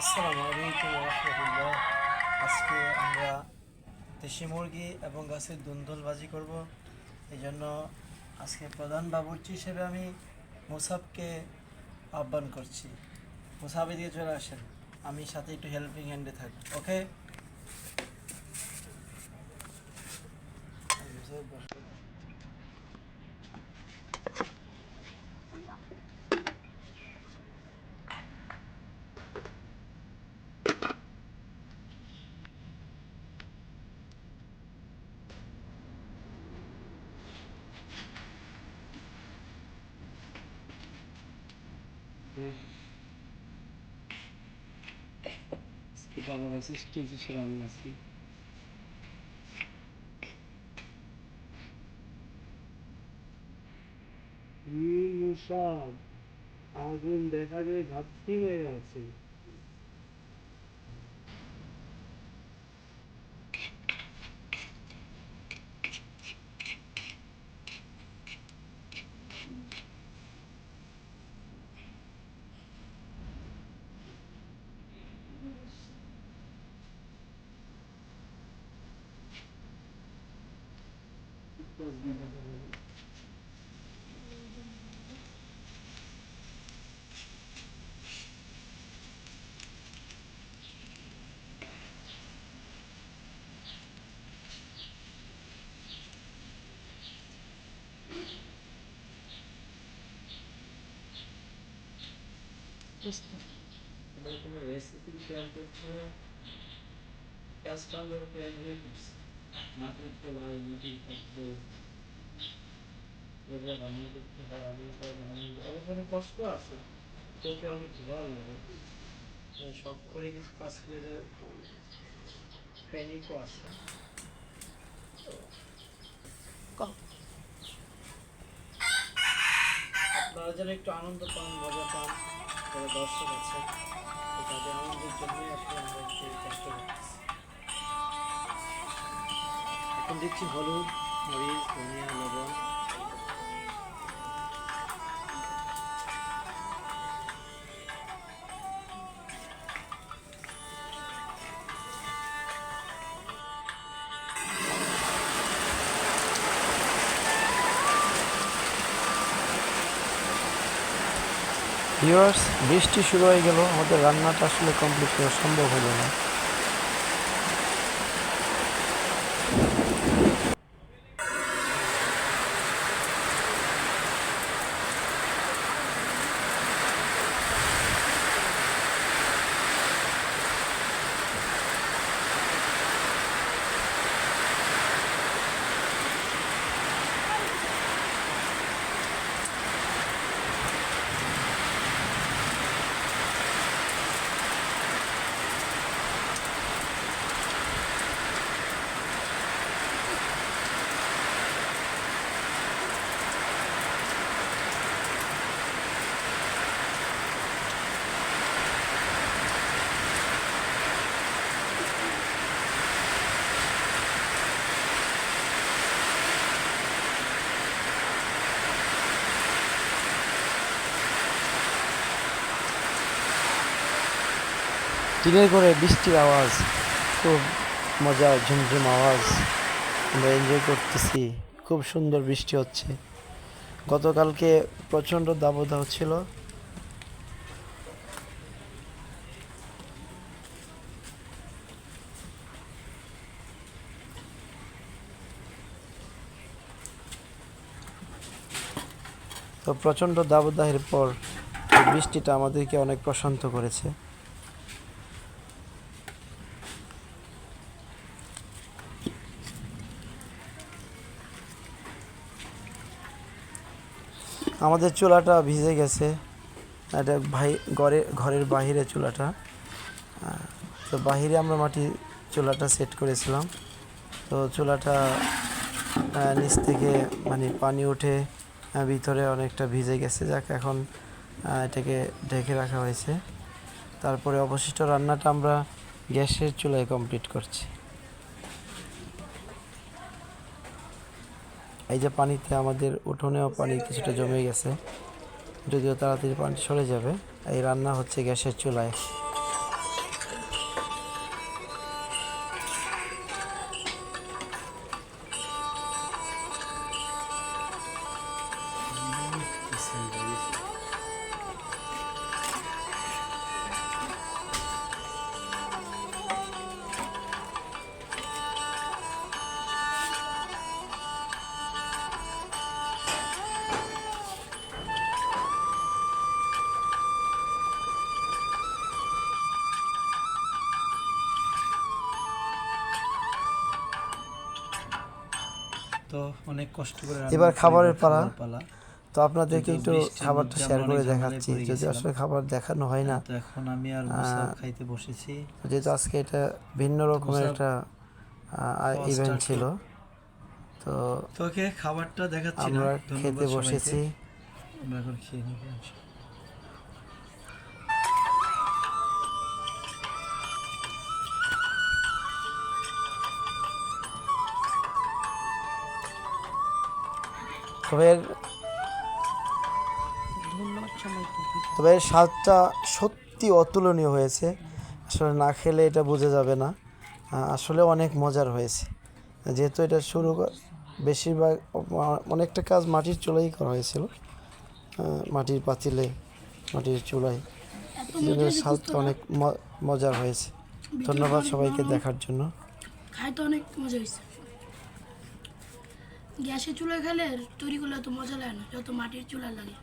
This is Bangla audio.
আসসালামু আলাইকুম রহমতুল্লাহ। আজকে আমরা দেশি মুরগি এবং গাছের দুন্দল ভাজি করব। এই জন্য আজকে প্রধান বাবুর্চি হিসেবে আমি মুসাবকে আহ্বান করছি। মুসাবে দিয়ে চলে আসেন। আমি সাথে একটু হেল্পিং হ্যান্ডে থাকব ওকে Que se llaman así. সব আগুন দেখা যায় ঘাটতি হয়ে আছে Também como é esse, eu de para é para ela se é para ela. থাকবে এগুলো হয় আমি কষ্ট আছে তোকে অনেক ভালো লাগে সব করে কিছু কাজ করে ট্রেনিংও আছে আপনারা একটু আনন্দ পান মজা পান যারা দর্শক আছে তাদের আনন্দের জন্যই আসলে আমরা একটু কাজটা করতেছি এখন দিচ্ছি হলুদ, মরিচ, ধনিয়া, লবণ। বৃষ্টি শুরু হয়ে গেল, আমাদের রান্নাটা আসলে কমপ্লিট করা সম্ভব হলো না। টিনের করে বৃষ্টির আওয়াজ, খুব মজা ঝুমঝুম আওয়াজ আমরা এনজয় করতেছি। খুব সুন্দর বৃষ্টি হচ্ছে। গতকালকে প্রচণ্ড দাবদাহ ছিল। তো প্রচণ্ড দাবদাহের পর বৃষ্টিটা আমাদেরকে অনেক প্রশান্ত করেছে। আমাদের চুলাটা ভিজে গেছে। এটা ভাই ঘরে, ঘরের বাহিরে চুলাটা। তো বাহিরে আমরা মাটি চুলাটা সেট করেছিলাম। তো চুলাটা নিচ থেকে মানে পানি উঠে ভিতরে অনেকটা ভিজে গেছে। যাক, এখন এটাকে ঢেকে রাখা হয়েছে। তারপরে অবশিষ্ট রান্নাটা আমরা গ্যাসের চুলায় কমপ্লিট করছি। এই যে পানিতে আমাদের উঠোনেও পানি কিছুটা জমে গেছে যদিও তাড়াতাড়ি পানি সরে যাবে এই রান্না হচ্ছে গ্যাসের চুলায় Thank you. তো অনেক কষ্ট করে এবার খাবারের পালা। পালা। তো আপনাদেরকে একটু খাবারটা শেয়ার করে দেখাচ্ছি যদি আসলে খাবার দেখানো হয় না। এখন আমি আর খাইতে বসেছি। যেহেতু আজকে এটা ভিন্ন রকমের একটা ইভেন্ট ছিল তো তোকে খাবারটা দেখাচ্ছি আমরা খেতে বসেছি। আমরা এখন খেয়ে নিব তবে তবে স্বাদটা সত্যি অতুলনীয় হয়েছে। আসলে না খেলে এটা বোঝা যাবে না। আসলে অনেক মজার হয়েছে। যেহেতু এটা শুরু বেশিরভাগ অনেকটা কাজ মাটির চুলাই করা হয়েছিল। মাটির পাতিলে মাটির জন্য স্বাদটা অনেক মজার হয়েছে। ধন্যবাদ সবাইকে দেখার জন্য। খাইতে অনেক মজা হয়েছে। গ্যাসের চুলা খেলে তৈরি করলে তো মজা লাগে না যত মাটির চুলা লাগে।